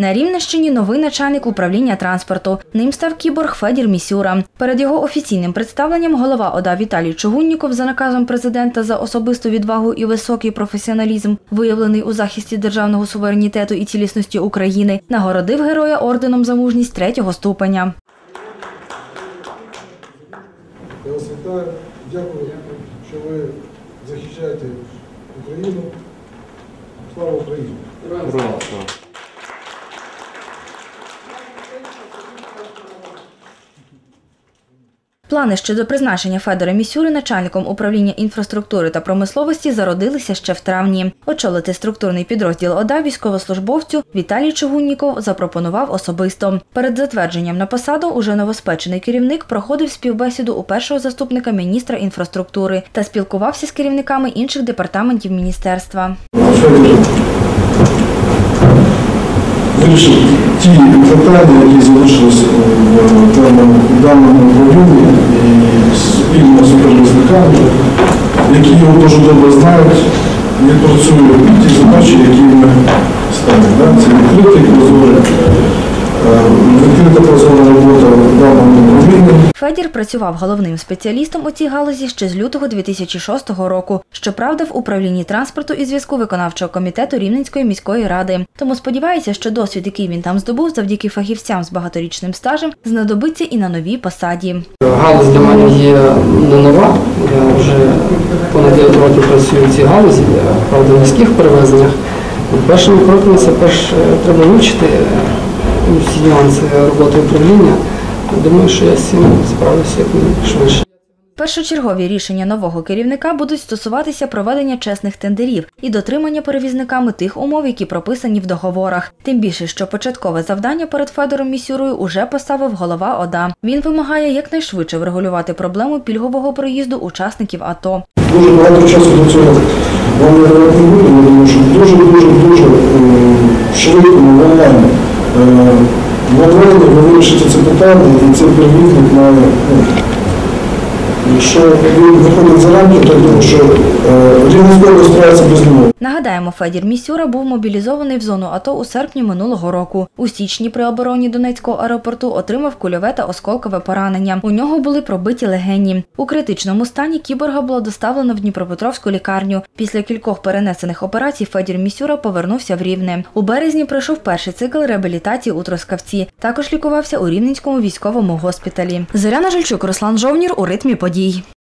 На Рівненщині новий начальник управління транспорту. Ним став кіборг Федір Місюра. Перед його офіційним представленням голова ОДА Віталій Чугунніков за наказом президента за особисту відвагу і високий професіоналізм, виявлений у захисті державного суверенітету і цілісності України, нагородив героя орденом за мужність третього ступеня. Я вас вітаю. Дякую, що ви захищаєте Україну. Слава Україні! Плани щодо призначення Федора Місюри начальником управління інфраструктури та промисловості зародилися ще в травні. Очолити структурний підрозділ ОДА військовослужбовцю Віталій Чугунніков запропонував особисто. Перед затвердженням на посаду уже новоспечений керівник проходив співбесіду у першого заступника міністра інфраструктури та спілкувався з керівниками інших департаментів міністерства. Федір ті питання, які залишилися в даному, районі і спільно з перевізниками, які його дуже добре знають, не працюють ті задачі, які ми ставимо. Це відкритий прозорий, е, відкрита прозора робота. Федір працював головним спеціалістом у цій галузі ще з лютого 2006 року. Щоправда, в управлінні транспорту і зв'язку виконавчого комітету Рівненської міської ради. Тому сподівається, що досвід, який він там здобув завдяки фахівцям з багаторічним стажем, знадобиться і на новій посаді. Галузь для мене є не нова. Я вже понад 9 років працюю в цій галузі, правда, в міських перевезеннях. Першими кроками це перш е, треба вивчити е, всі нюанси роботи управління. Думаю, що я з цим справлюся якнайшвидше. Першочергові рішення нового керівника будуть стосуватися проведення чесних тендерів і дотримання перевізниками тих умов, які прописані в договорах. Тим більше, що початкове завдання перед Федором Місюрою уже поставив голова ОДА. Він вимагає якнайшвидше врегулювати проблему пільгового проїзду учасників АТО. Дуже багато часу до цього вам не давати не будемо, тому що дуже-дуже-дуже швидко онлайн е, в онлайні ви це питання, і цей перевізник має, ну, якщо він виходить за рамки, то думаю, що е, Рівненська справиться без нього. Нагадаємо, Федір Місюра був мобілізований в зону АТО у серпні минулого року. У січні при обороні Донецького аеропорту отримав кульове та осколкове поранення. У нього були пробиті легені. У критичному стані кіборга було доставлено в Дніпропетровську лікарню. Після кількох перенесених операцій Федір Місюра повернувся в Рівне. У березні пройшов перший цикл реабілітації у Трускавці. Також лікувався у Рівненському військовому госпіталі. Зоряна Жильчук, Руслан Жовнір у ритмі подій. lidí